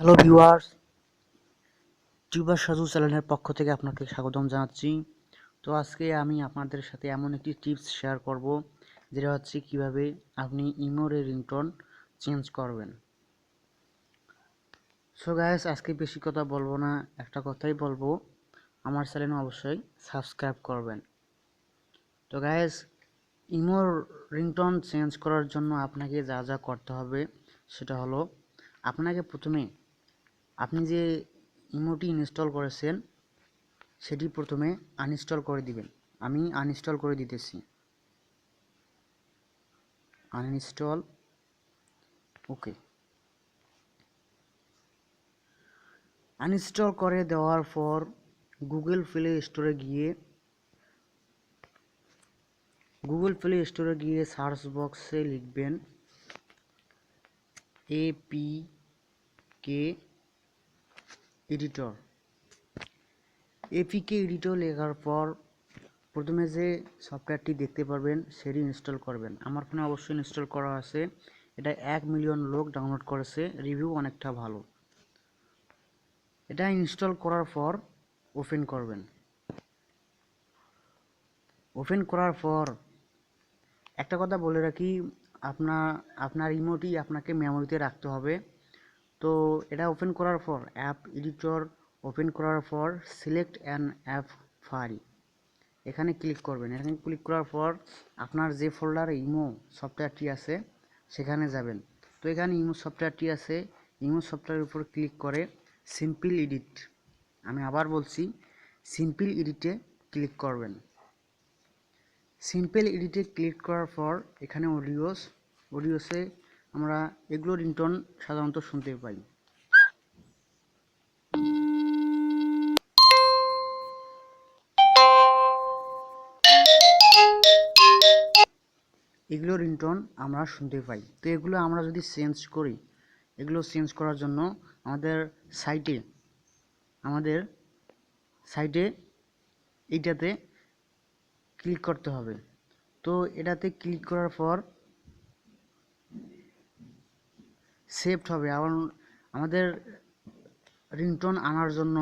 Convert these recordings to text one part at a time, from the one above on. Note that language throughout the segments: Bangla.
হ্যালো ভিউয়ার্স টিউবার সাজু চ্যানেলের পক্ষ থেকে আপনাকে স্বাগতম জানাচ্ছি। তো আজকে আমি আপনাদের সাথে এমন একটি টিপস শেয়ার করব, যেটা হচ্ছে কীভাবে আপনি ইমোরে রিংটোন চেঞ্জ করবেন। সো গাইস আজকে বেশি কথা বলব না, একটা কথাই বলব। আমার চ্যানেলে অবশ্যই সাবস্ক্রাইব করবেন। তো গাইস ইমোর রিংটোন চেঞ্জ করার জন্য আপনাকে যা যা করতে হবে, সেটা হলো, আপনাকে প্রথমে আপনি যে ইমোটি ইনস্টল করেছেন, সেটি প্রথমে আনইনস্টল করে দিবেন। আমি আনইনস্টল করে দিতেছি। আনইনস্টল ওকে আনইনস্টল করে দেওয়ার পর গুগল প্লে স্টোরে গিয়ে গুগল প্লে স্টোরে গিয়ে সার্চ বক্সে লিখবেন A P K editor APK editor লেখার পর প্রথমে যে সফটওয়্যারটি দেখতে পারবেন, সেটি ইনস্টল করবেন। আমার ফোনে অবশ্যই ইনস্টল করা আছে। এটা এক মিলিয়ন লোক ডাউনলোড করেছে। রিভিউ অনেকটা ভালো। এটা ইনস্টল করার পর ওপেন করবেন। ওপেন করার পর একটা কথা বলে রাখি, আপনার আপনার ইমোটি আপনাকে মেমোরিতে রাখতে হবে। তো এটা ওপেন করার পর অ্যাপ এডিটর ওপেন করার পর সিলেক্ট অ্যান অ্যাপ ফাইল এখানে ক্লিক করবেন। এখানে ক্লিক করার পর আপনার যে ফোল্ডারে ইমো সফটওয়্যারটি আছে, সেখানে যাবেন। তো এখানে ইমো সফটওয়্যারটি আছে। ইমো সফটওয়্যারের উপর ক্লিক করে সিম্পল এডিট আমি আবার বলছি সিম্পল এডিটে ক্লিক করবেন। সিম্পল এডিটে ক্লিক করার পর এখানে অডিওস অডিওসে আমরা এগুলো রিংটোন সাধারণত শুনতে পাই। এগুলো রিংটোন আমরা শুনতে পাই। তো এগুলো আমরা যদি চেঞ্জ করি, এগুলো চেঞ্জ করার জন্য আমাদের সাইটে আমাদের সাইটে এইটাতে ক্লিক করতে হবে। তো এটাতে ক্লিক করার পর সেভড হবে। আবার আমাদের রিংটোন আনার জন্য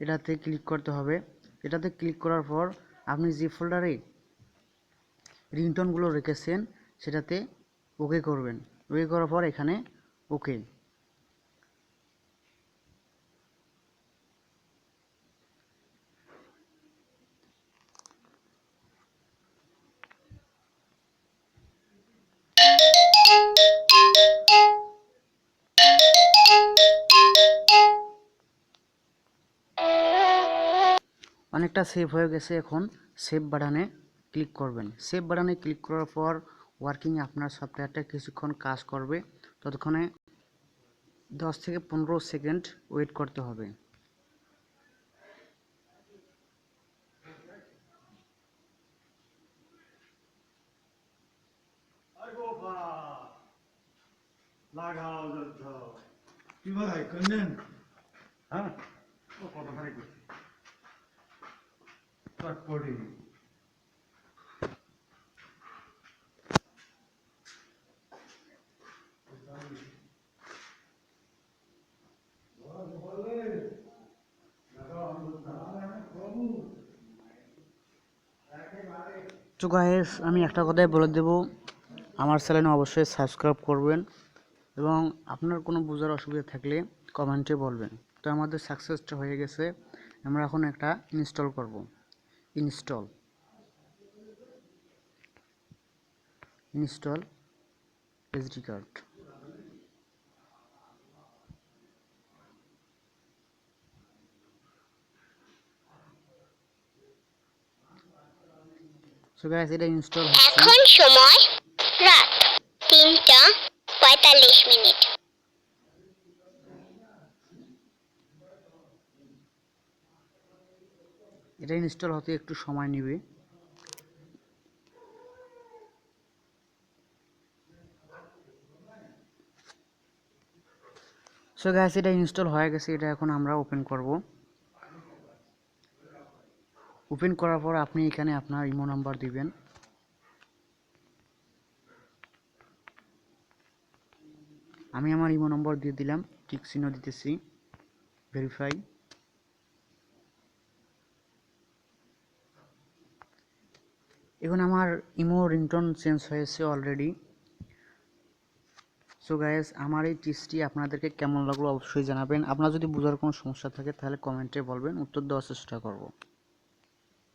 এটাতে ক্লিক করতে হবে। এটাতে ক্লিক করার পর আপনি যে ফোল্ডারে রিংটোনগুলো রেখেছেন, সেটাতে ওকে করবেন। ওকে করার পর এখানে ওকে অনেকটা সেভ হয়ে গেছে এখন। সেভ বাটনে ক্লিক করবেন। সেভ বাটনে ক্লিক করার পর ওয়ার্কিং আপনার সফটওয়্যারটা কিছুক্ষণ কাজ করবে। ততক্ষণে দশ থেকে পনেরো সেকেন্ড ওয়েট করতে হবে। লাগাও কি ভাই কন্যেন হ্যাঁ। ও কত করছে। চটপটি তো আমি একটা কথাই বলে দেব। আমার চ্যানেল অবশ্যই সাবস্ক্রাইব করবেন এবং আপনার কোনো বোঝার অসুবিধা থাকলে কমেন্টে বলবেন। তো আমাদের সাকসেসটা হয়ে গেছে। আমরা এখন একটা ইনস্টল করব। ইনস্টল। Install SD card. এটা ইনস্টল হচ্ছে। এখন সময় রাত তিনটা পঁয়তাল্লিশ মিনিট। এটা ইনস্টল হতে একটু সময় নেবে। সো গ্যাস এটা ইনস্টল হয়ে গেছে, এটা এখন আমরা ওপেন করব। ওপেন করার পর আপনি এখানে আপনার ইমো নাম্বার দিবেন। আমি আমার ইমো নম্বর দিয়ে দিলাম টিক চিহ্ন দিতেছি ভেরিফাই এখন আমার ইমো রিংটোন চেঞ্জ হয়েছে অলরেডি সো গায়েস আমার এই টিপসটি আপনাদেরকে কেমন লাগল অবশ্যই জানাবেন। আপনার যদি বোঝার কোনো সমস্যা থাকে, তাহলে কমেন্টে বলবেন। উত্তর দেওয়ার চেষ্টা করব।